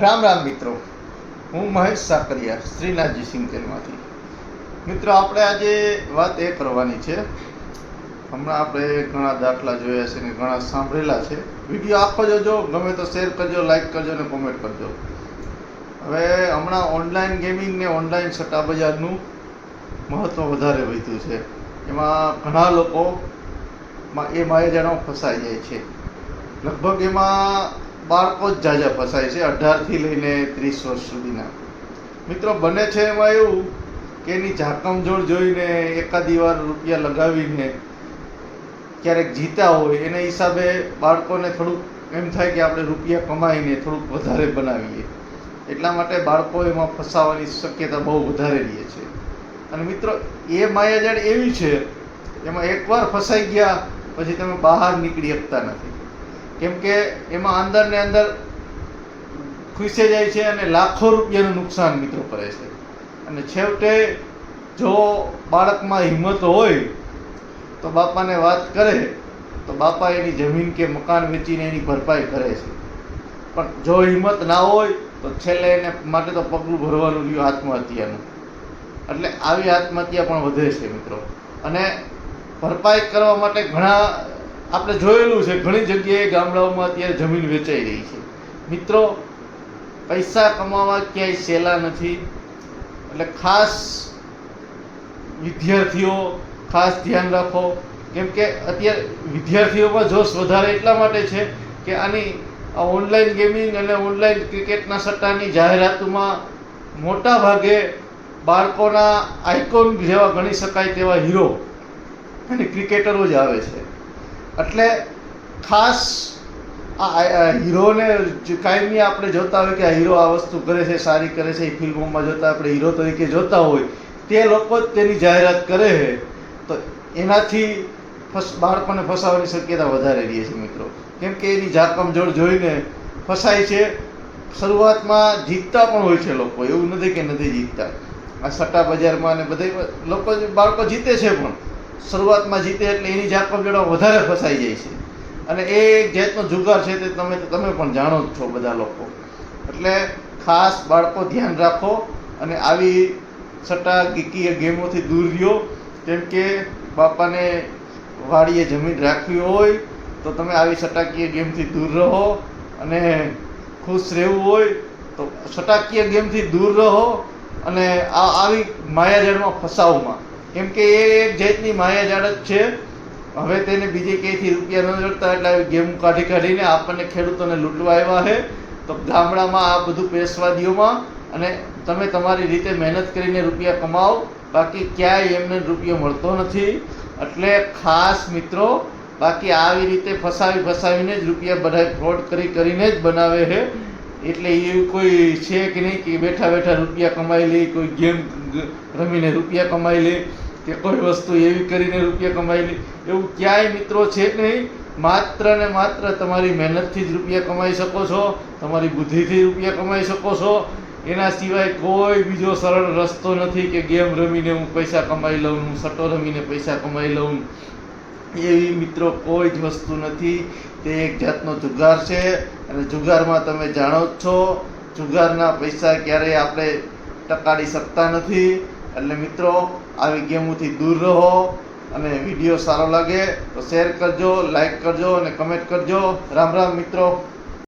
રામ રામ મિત્રો. હું મહેશ સાકરિયા, શ્રીનાથજી સિંગતેલમાંથી મિત્રો, આપણે આજે વાત એ કરવાની છે. હમણાં આપણે ઘણા દાખલા જોયા છે ને ઘણા સાંભળેલા છે. વીડિયો આખો જોજો, ગમે તો શેર કરજો લાઈક કરજો અને કોમેન્ટ કરજો. હવે હમણાં ઓનલાઈન ગેમિંગ ને ઓનલાઈન સટ્ટા બજારનું મહત્ત્વ વધારે વધ્યું છે. એમાં ઘણા લોકો એ માયાજાળમાં ફસાઈ જાય છે. લગભગ એમાં બાળકો જ જાજા ફસાય છે, અઢારથી લઈને ત્રીસ વર્ષ સુધીના. મિત્રો, બને છે એમાં એવું કે એની ઝાકમઝોળ જોઈને એકાદી વાર રૂપિયા લગાવીને ક્યારેક જીતા હોય, એના હિસાબે બાળકોને થોડુંક એમ થાય કે આપણે રૂપિયા કમાઈને થોડુંક વધારે બનાવીએ. એટલા માટે બાળકો એમાં ફસાવાની શક્યતા બહુ વધારે રહે છે. અને મિત્રો, એ માયાજાળ એવી છે, એમાં એકવાર ફસાઈ ગયા, પછી તમે બહાર નીકળી શકતા નથી. કેમ કે એમાં અંદર ને અંદર ખુસે જાય છે અને લાખો રૂપિયાનું નુકસાન મિત્રો કરે છે. અને છેવટે જો બાળકમાં હિંમત હોય તો બાપાને વાત કરે તો બાપા એની જમીન કે મકાન વેચીને એની ભરપાઈ કરે છે. પણ જો હિંમત ના હોય તો છેલ્લે એને માટે તો પગલું ભરવાનું રહ્યું આત્મહત્યાનું. એટલે આવી આત્મહત્યા પણ વધે છે મિત્રો. અને ભરપાઈ કરવા માટે ઘણા આપણે જોયેલું છે, ઘણી જગ્યાએ ગામડાઓમાં અત્યારે જમીન વેચાઈ રહી છે. મિત્રો, પૈસા કમાવા ક્યાંય સહેલા નથી. એટલે ખાસ વિદ્યાર્થીઓ, ખાસ ધ્યાન રાખો. કેમ કે અત્યારે વિદ્યાર્થીઓમાં જોશ વધારે એટલા માટે છે કે આની ઓનલાઈન ગેમિંગ અને ઓનલાઈન ક્રિકેટના સટ્ટાની જાહેરાતોમાં મોટા ભાગે બાળકોના આઇકોન જેવા ગણી શકાય તેવા હીરો અને ક્રિકેટરો જ આવે છે. એટલે ખાસ આ હીરોને કાયમી આપણે જોતા હોય કે આ હીરો આ વસ્તુ કરે છે, સારી કરે છે, એ ફિલ્મોમાં જોતા આપણે હીરો તરીકે જોતા હોય, તે લોકો જ તેની જાહેરાત કરે છે. તો એનાથી ફસ બાળકોને ફસાવાની શક્યતા વધારે રહે છે મિત્રો. કેમ કે એની જાકમજોળ જોઈને ફસાય છે. શરૂઆતમાં જીતતા પણ હોય છે લોકો, એવું નથી કે નથી જીતતા. આ સટ્ટા બજારમાં અને બધે લોકો બાળકો જીતે છે પણ. શરૂઆતમાં જીતે એટલે એની જાત જાકમજોળમાં વધારે ફસાઈ જાય છે. અને એ એક જાતનો જુગાર છે તે તમે તમે પણ જાણો જ છો બધા લોકો. એટલે ખાસ બાળકો ધ્યાન રાખો અને આવી સટ્ટા ગીકી ગેમોથી દૂર રહ્યો. કેમ કે બાપાને વાડીએ જમીન રાખવી હોય તો તમે આવી સટાકીય ગેમથી દૂર રહો અને ખુશ રહેવું હોય તો સટાકીય ગેમથી દૂર રહો અને આ આવી માયાજાળમાં ફસાવમાં. કેમ કે એ એક જાતની માયાજાળ જ છે. હવે તેને બીજે ક્યાંયથી રૂપિયા ન જડતા એટલે ગેમ કાઢી કાઢીને આપણને ખેડૂતોને લૂંટવા આવ્યા છે. તો ગામડામાં આ બધું પેશવાદીઓમાં અને તમે તમારી રીતે મહેનત કરીને રૂપિયા કમાઓ, બાકી ક્યાંય એમને રૂપિયો મળતો નથી. એટલે ખાસ મિત્રો, બાકી આવી રીતે ફસાવી ફસાવીને જ રૂપિયા બધા ફ્રોડ કરી કરીને જ બનાવે છે. એટલે એવું કોઈ છે કે નહીં કે બેઠા બેઠા રૂપિયા કમાઈ લે, કોઈ ગેમ રમીને રૂપિયા કમાઈ લે. કે કોઈ વસ્તુ એવી કરીને રૂપિયા કમાઈ લે એવું ક્યાંય મિત્રો છે નહીં. માત્ર ને માત્ર તમારી મહેનતથી જ રૂપિયા કમાઈ શકો છો, તમારી બુદ્ધિથી રૂપિયા કમાઈ શકો છો. એના સિવાય કોઈ બીજો સરળ રસ્તો નથી કે ગેમ રમીને હું પૈસા કમાઈ લઉં, હું સટ્ટો રમીને પૈસા કમાઈ લઉં. એવી મિત્રો કોઈ જ વસ્તુ નથી. તે એક જાતનો જુગાર છે અને જુગારમાં તમે જાણો જ છો, જુગારના પૈસા ક્યારેય આપણે ટકાડી શકતા નથી. એટલે મિત્રો, આવી ગેમોથી દૂર રહો અને વીડિયો સારો લાગે તો શેર કરજો લાઈક કરજો અને કમેન્ટ કરજો. રામ રામ મિત્રો.